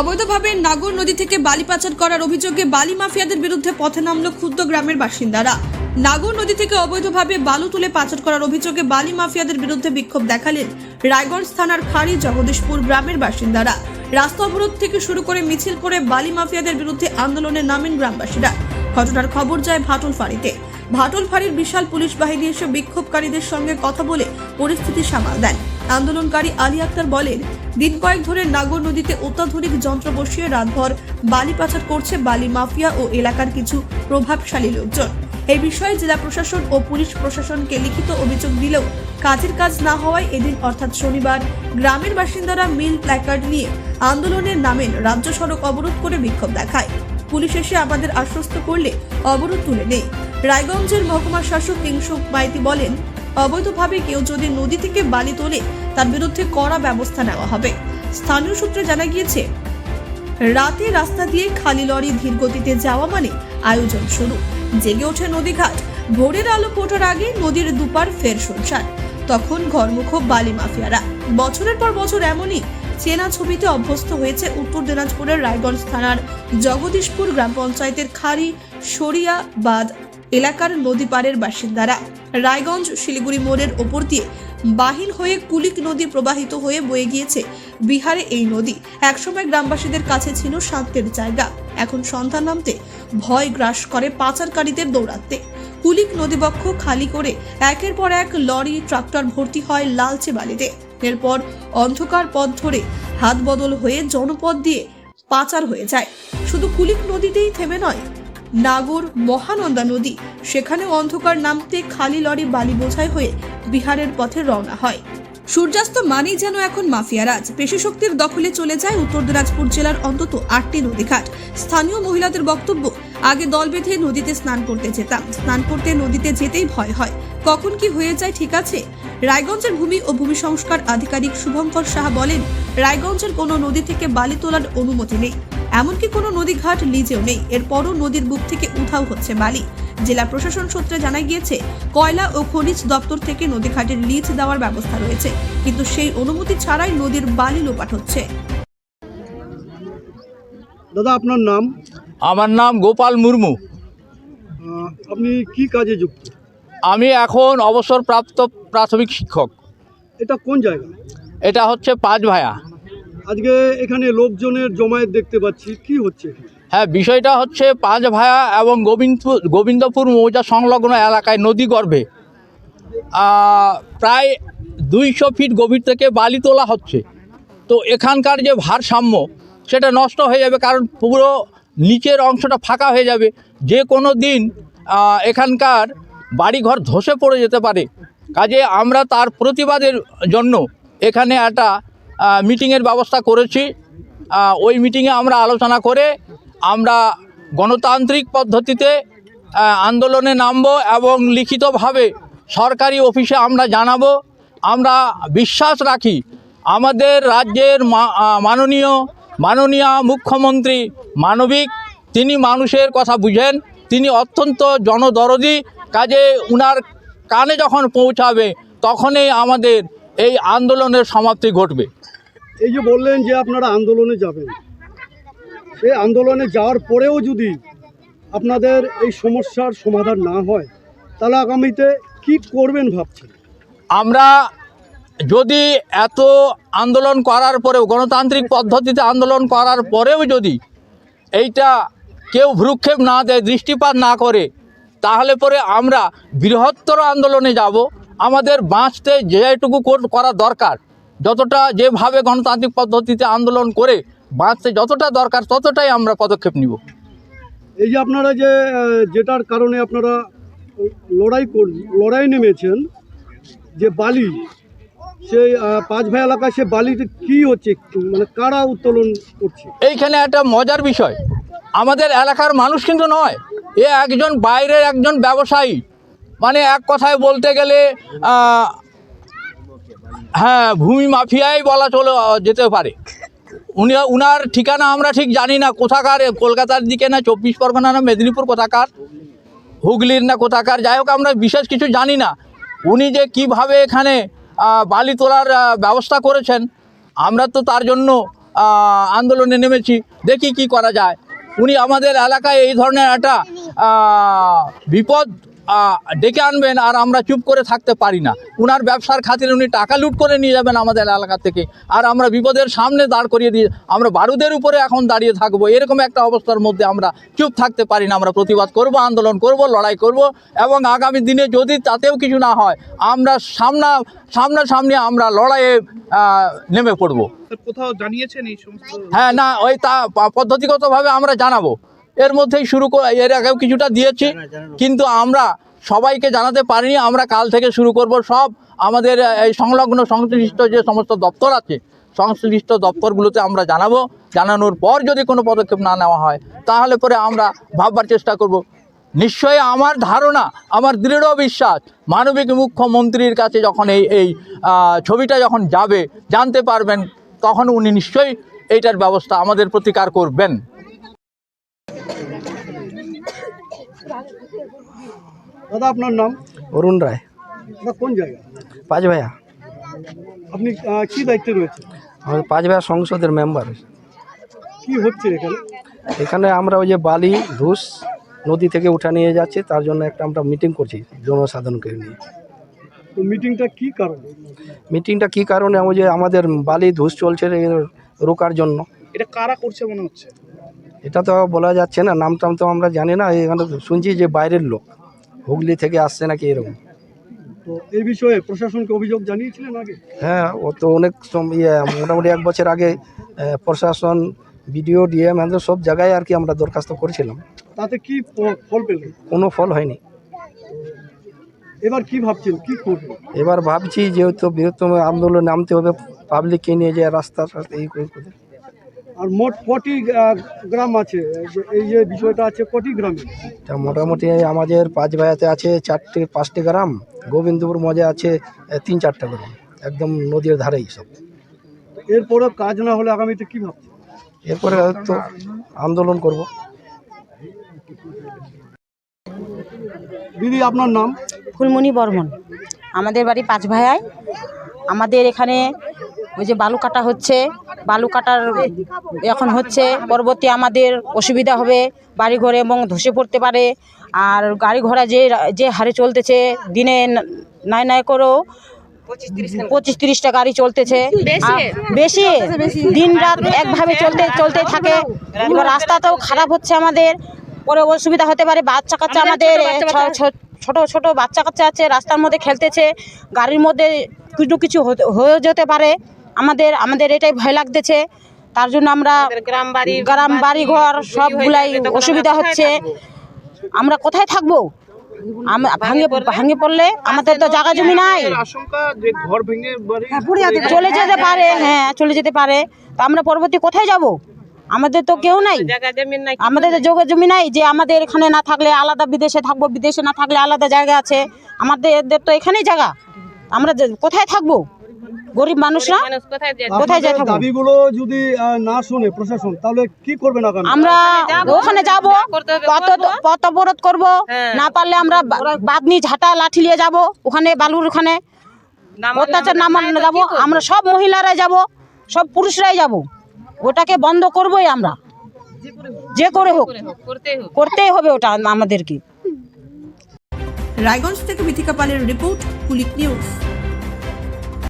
অবৈধভাবে নাগর নদী থেকে বালি পাচার করার অভিযোগে বালি মাফিয়াদের বিরুদ্ধে পথে নামল ক্ষুদ্র গ্রামের বাসিন্দারা। নাগর নদী থেকে অবৈধভাবে বালু তুলে পাচার করার অভিযোগে বালি মাফিয়াদের বিরুদ্ধে বিক্ষোভ দেখালেন রায়গঞ্জ থানার খাড়ি জগদীশপুর গ্রামের বাসিন্দারা। রাস্তা অবরোধ থেকে শুরু করে মিছিল করে বালি মাফিয়াদের বিরুদ্ধে আন্দোলনে নামেন গ্রামবাসীরা। ঘটনার খবর যায় ভাটল ফাঁড়িতে ভাটল ফাঁড়ির বিশাল পুলিশ বাহিনী এসে বিক্ষোভকারীদের সঙ্গে কথা বলে পরিস্থিতি সামাল দেন। আন্দোলনকারী আলী আক্তার বলেন দিন কয়েক ধরে নাগর নদীতে অত্যাধুনিক যন্ত্র বসিয়ে রাতভর বালি পাচার করছে বালি মাফিয়া ও এলাকার কিছু প্রভাবশালী লোকজন। এই বিষয়ে জেলা প্রশাসন ও পুলিশ প্রশাসনকে লিখিত অভিযোগ দিলেও কাজের কাজ না হওয়ায় এদিন, অর্থাৎ শনিবার, গ্রামের বাসিন্দারা মিল প্ল্যাকার্ড নিয়ে আন্দোলনের নামেন, রাজ্য সড়ক অবরোধ করে বিক্ষোভ দেখায়। পুলিশ এসে আমাদের আশ্বস্ত করলে অবরোধ তুলে নেই রায়গঞ্জের মহকুমা শাসক কিংসুক মাইতি বলেন অবৈধভাবে কেউ যদি নদী থেকে বালি তোলে, তার বিরুদ্ধে কড়া ব্যবস্থা নেওয়া হবে। স্থানীয় সূত্রে জানা গিয়েছে, রাতে রাস্তা দিয়ে খালি লরি ধীর গতিতে যাওয়া মানে আয়োজন শুরু। জেগে ওঠে নদীঘাট। ভোরের আলো ফোটার আগে নদীর দুপার ফের শুনশান। তখন ঘরমুখ বালি মাফিয়ারা। বছরের পর বছর এমনই চেনা ছবিতে অভ্যস্ত হয়েছে উত্তর দিনাজপুরের রায়গঞ্জ থানার জগদীশপুর গ্রাম পঞ্চায়েতের খাড়ি সরিয়াবাদ এলাকার নদী পাড়ের বাসিন্দারা রায়গঞ্জ শিলিগুড়ি মোড়ের ওপর দিয়ে বাহিন হয়ে কুলিক নদী প্রবাহিত হয়ে বয়ে গিয়েছে বিহারে এই নদী। একসময় গ্রামবাসীদের কাছে ছিল শান্তির জায়গা। এখন সন্তান নামতে ভয় গ্রাস করে পাচারকারীদের দৌড়াতে কুলিক নদীবক্ষ খালি করে একের পর এক লরি, ট্রাক্টর ভর্তি হয় লালচে বালিতে। এরপর অন্ধকার পথ ধরে হাত বদল হয়ে জনপদ দিয়ে পাচার হয়ে যায়। শুধু কুলিক নদীতেই থেমে নয় নাগর মহানন্দা নদী। সেখানেও অন্ধকার নামতে খালি লরি বালি বোঝাই হয়ে বিহারের পথে রওনা হয়। সূর্যাস্ত মানেই যেন এখন মাফিয়ারাজ। পেশি শক্তির দখলে চলে যায় উত্তর দিনাজপুর জেলার অন্তত আটটি নদীঘাট। স্থানীয় মহিলাদের বক্তব্য, আগে দল বেঁধে নদীতে স্নান করতে যেতাম। স্নান করতে নদীতে যেতেই ভয় হয়। কখন কি হয়ে যায় ঠিক আছে? রায়গঞ্জের ভূমি ও ভূমি সংস্কার আধিকারিক শুভঙ্কর সাহা বলেন, রায়গঞ্জের কোনো নদী থেকে বালি তোলার অনুমতি নেই। এমনকি কোনো নদীঘাট লিজেও নেই। এরপরও নদীর বুক থেকে উধাও হচ্ছে বালি জেলা প্রশাসন সূত্রে জানা গিয়েছে কয়লা ও খনিজ দপ্তর থেকে নদীঘাটের লিজ দেওয়ার ব্যবস্থা রয়েছে। কিন্তু সেই অনুমতি ছাড়াই নদীর বালি লোপাট হচ্ছে। দাদা আপনার নাম? আমার নাম গোপাল মুর্মু। আপনি কি কাজে যুক্ত? আমি এখন অবসরপ্রাপ্ত প্রাথমিক শিক্ষক। এটা কোন জায়গা? এটা হচ্ছে পাঁচ ভায়া আজকে এখানে লোকজনের জমায়েত দেখতে পাচ্ছি। কি হচ্ছে হ্যাঁ বিষয়টা হচ্ছে পাঁচ ভায়া এবং গোবিন্দপুর গোবিন্দপুর মৌজা সংলগ্ন এলাকায় নদী গর্ভে। প্রায় দুইশো ফিট গভীর থেকে বালি তোলা হচ্ছে। তো এখানকার যে ভারসাম্য, সেটা নষ্ট হয়ে যাবে কারণ পুরো নিচের অংশটা ফাঁকা হয়ে যাবে। যে কোনো দিন এখানকার বাড়িঘর ধসে পড়ে যেতে পারে। কাজে আমরা তার প্রতিবাদের জন্য এখানে একটা মিটিংয়ের ব্যবস্থা করেছি। ওই মিটিংয়ে আমরা আলোচনা করে আমরা গণতান্ত্রিক পদ্ধতিতে আন্দোলনে নামব এবং লিখিতভাবে সরকারি অফিসে আমরা জানাব। আমরা বিশ্বাস রাখি, আমাদের রাজ্যের মাননীয় মাননীয় মুখ্যমন্ত্রী মানবিক, তিনি মানুষের কথা বুঝেন, তিনি অত্যন্ত জনদরদি, কাজে উনার কানে যখন পৌঁছাবে, তখনই আমাদের এই আন্দোলনের সমাপ্তি ঘটবে। এই যে বললেন যে আপনারা আন্দোলনে যাবেন। সেই আন্দোলনে যাওয়ার পরেও যদি আপনাদের এই সমস্যার সমাধান না হয়, তাহলে আগামীতে কি করবেন ভাবছেন? আমরা যদি এত আন্দোলন করার পরেও, গণতান্ত্রিক পদ্ধতিতে আন্দোলন করার পরেও যদি এইটা কেউ ভ্রুক্ষেপ না দেয়, দৃষ্টিপাত না করে, তাহলে পরে আমরা বৃহত্তর আন্দোলনে যাব। আমাদের বাঁচতে যেটুকু কর- করা দরকার। যতটা যেভাবে গণতান্ত্রিক পদ্ধতিতে আন্দোলন করে বাঁচতে যতটা দরকার ততটাই আমরা পদক্ষেপ নিব। এই যে আপনারা যে যেটার কারণে আপনারা লড়াই কর লড়াই নেমেছেন যে বালি সেই পাঁচ ভাই এলাকায় সে বালিতে কি হচ্ছে মানে কারা উত্তোলন করছে? এইখানে একটা মজার বিষয়। আমাদের এলাকার মানুষ কিন্তু নয় এ একজন বাইরের একজন ব্যবসায়ী। মানে এক কথায় বলতে গেলে হ্যাঁ ভূমি মাফিয়াই বলা চলে যেতে পারে। উনি, উনার ঠিকানা আমরা ঠিক জানি না, কোথাকার কলকাতার দিকে না, চব্বিশ পরগনা না, মেদিনীপুর কোথাকার, হুগলির না কোথাকার, যাই হোক, আমরা বিশেষ কিছু জানি না। উনি যে কীভাবে এখানে বালি তোলার ব্যবস্থা করেছেন, আমরা তো তার জন্য আন্দোলনে নেমেছি। দেখি কি করা যায়। উনি আমাদের এলাকায় এই ধরনের একটা বিপদ ডেকে আনবেন আর আমরা চুপ করে থাকতে পারি না। উনার ব্যবসার খাতিরে উনি টাকা লুট করে নিয়ে যাবেন আমাদের এলাকা থেকে। আর আমরা বিপদের সামনে দাঁড় করিয়ে দিয়ে আমরা বারুদের উপরে এখন দাঁড়িয়ে থাকব। এরকম একটা অবস্থার মধ্যে আমরা চুপ থাকতে পারি না। আমরা প্রতিবাদ করব আন্দোলন করব লড়াই করব এবং আগামী দিনে যদি তাতেও কিছু না হয় আমরা সামনা সামনাসামনি আমরা লড়াইয়ে নেমে পড়ব। কোথাও জানিয়েছেন এই সমস্ত হ্যাঁ না ওই তা পদ্ধতিগতভাবে আমরা জানাব। এর মধ্যেই শুরু এর আগেও কিছুটা দিয়েছি। কিন্তু আমরা সবাইকে জানাতে পারিনি আমরা কাল থেকে শুরু করব সব আমাদের এই সংলগ্ন সংশ্লিষ্ট যে সমস্ত দপ্তর আছে সংশ্লিষ্ট দপ্তরগুলোতে আমরা জানাব। জানানোর পর যদি কোনো পদক্ষেপ না নেওয়া হয় তাহলে পরে আমরা ভাববার চেষ্টা করব। নিশ্চয়ই আমার ধারণা আমার দৃঢ় বিশ্বাস মানবিক মুখ্যমন্ত্রীর কাছে যখন এই এই ছবিটা যখন যাবে জানতে পারবেন তখন উনি নিশ্চয়ই এইটার ব্যবস্থা আমাদের প্রতিকার করবেন। দাদা আপনার নাম? অরুণ রায়। দাদা কোন জায়গা? পাঁচ ভাইয়া আপনি কি দায়িত্বে রয়েছেন? পাঁচ ভাইয়া সংসদের মেম্বার। কি হচ্ছে এখানে? এখানে আমরা ওই যে বালি ধূস নদী থেকে উঠা নিয়ে যাচ্ছে তার জন্য একটা আমরা মিটিং করছি জনসাধারণকে নিয়ে। তো মিটিংটা কি কারণে? মিটিংটা কী কারণে? ওই যে আমাদের বালি ধূস চলছে এর রোকার জন্য। এটা কারা করছে মনে হচ্ছে? এটা তো বলা যাচ্ছে না নাম টাম তো আমরা জানি না এখানে শুনছি যে বাইরের লোক। হুগলি থেকে আসছে নাকি এরকম? তো এই বিষয়ে প্রশাসনকে অভিযোগ জানিয়েছিলেন আগে? হ্যাঁ ও তো অনেক সম- ইয়ে মোটামুটি এক বছর আগে আহ, প্রশাসন বিডিও ডিএম এদের সব জায়গায় আর কি আমরা দরখাস্ত করেছিলাম। তাতে কি ফ- ফল পেলেন? কোনো ফল হয়নি। এবার কি ভাবছেন? কি করবেন? এবার ভাবছি যেহেতু বৃহত্তম আন্দোলন নামতে হবে পাবলিককে নিয়ে যে রাস্তা এই করে করে। আর মোট কটি গ্রাম আছে? এই যে- বিষয়টা আছে কটি গ্রামে? তা মোটামুটি আমাদের পাঁচ ভাইয়াতে আছে চারটে পাঁচটি গ্রাম। গোবিন্দপুর মজা আছে তিন চারটে গ্রাম। একদম নদীর ধারেই সব। এরপরে কাজ না হলে আগামীতে কি ভাবছেন? এরপরে তো আন্দোলন করব। দিদি আপনার নাম? ফুলমণি বর্মন। আমাদের বাড়ি পাঁচ ভাইয়ায় আমাদের এখানে ওই যে বালু কাটা হচ্ছে বালু কাটার এখন হচ্ছে পরবর্তী আমাদের অসুবিধা হবে বাড়ি ঘরে এবং ধসে পড়তে পারে আর গাড়ি ঘোড়া যে যে হারে চলতেছে দিনে ন- নয় নয় করেও পঁচিশ তিরিশটা গাড়ি চলতেছে। বেশি? দিন রাত একভাবে চলতে চলতে থাকে। এবার রাস্তাটাও খারাপ হচ্ছে আমাদের পরে অসুবিধা হতে পারে বাচ্চা কাচ্চা আমাদের ছোট ছোট বাচ্চা কাচ্চা আছে রাস্তার মধ্যে খেলতেছে গাড়ির মধ্যে কিছু কিছু হয়ে যেতে পারে। আমাদের আমাদের এটাই ভয় লাগতেছে তার জন্য আমরা গ্রাম বাড়ি গ্রাম বাড়ি ঘর সবগুলাই অসুবিধা হচ্ছে আমরা কোথায় থাকব ভাঙে ভাঙে পড়লে আমাদের তো জায়গা জমি নাই চলে যেতে পারে হ্যাঁ চলে যেতে পারে তো আমরা পরবর্তী কোথায় যাব আমাদের তো কেউ নাই আমাদের তো যোগ জমি নাই যে আমাদের এখানে না থাকলে আলাদা বিদেশে থাকব বিদেশে না থাকলে আলাদা জায়গা আছে আমাদের এদের তো এখানেই জায়গা আমরা কোথায় থাকব গরিব মানুষরা কোথায় থাকব দাবিগুলো যদি না শুনে প্রশাসন তাহলে কি করবেন আগামী আমরা ওখানে যাব পথ পথ অবরোধ করব। না পারলে আমরা বাদনি ঝাঁটা লাঠি নিয়ে যাব ওখানে বালুর ওখানে। অত্যাচার না মানলে যাব। আমরা সব মহিলারাই যাব সব পুরুষরাই যাব। ওটাকে বন্ধ করবোই আমরা। যে করে হোক। করতেই হবে ওটা আমাদেরকে। রায়গঞ্জ থেকে মিথিকা পালের রিপোর্ট কুলিক নিউজ।